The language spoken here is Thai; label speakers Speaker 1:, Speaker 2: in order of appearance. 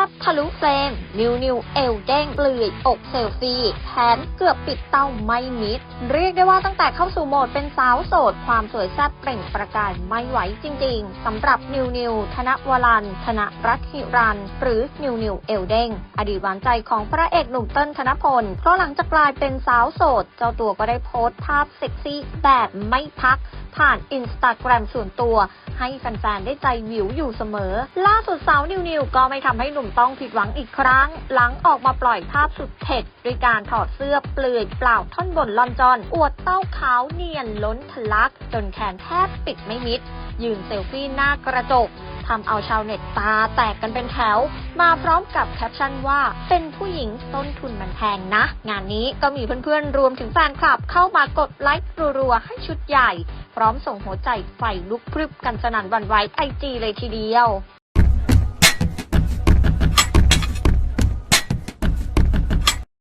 Speaker 1: up ทะลุเฟรม นิวนิวเอวเด้งเปลือยอกเซลฟี่แขนเกือบปิดเต้าไม่มิด เรียกได้ว่าตั้งแต่เข้าสู่โหมดเป็นสาวโสด ความสวยแซ่บเปล่งประกายไม่ไหวจริงๆสำหรับนิวนิวธนวรันธนรัตหิรัน หรือนิวนิวเอลเด้งอดีตหวานใจของพระเอกหนุ่มเติ้ลธนพลเพราะหลังจากกลายเป็นสาวโสด เจ้าตัวก็ได้โพสต์ภาพเซ็กซี่แบบไม่พักผ่านอินสตาแกรมส่วนตัว ให้แฟนๆได้ใจวิวอยู่เสมอ ล่าสุดสาวนิวนิวก็ไม่ทำให้หนุ่มต้องผิดหวังอีกครั้ง หลังออกมาปล่อยภาพสุดเผ็ดด้วยการถอดเสื้อเปลือยเปล่าท่อนบนลอนจอน อวดเต้าขาวเนียนล้นทะลัก จนแขนแทบปิดไม่มิด ยืนเซลฟี่หน้ากระจกทำเอาชาวเน็ตตาแตกกันเป็นแถว มาพร้อมกับแคปชั่นว่า เป็นผู้หญิงต้นทุนมันแพงนะ งานนี้ก็มีเพื่อนๆ รวมถึงแฟนคลับเข้ามากดไลค์รัวๆ ให้ชุดใหญ่ พร้อมส่งหัวใจไฟลุกพรึบกันสนั่นวันไหวไอจีเลยทีเดียว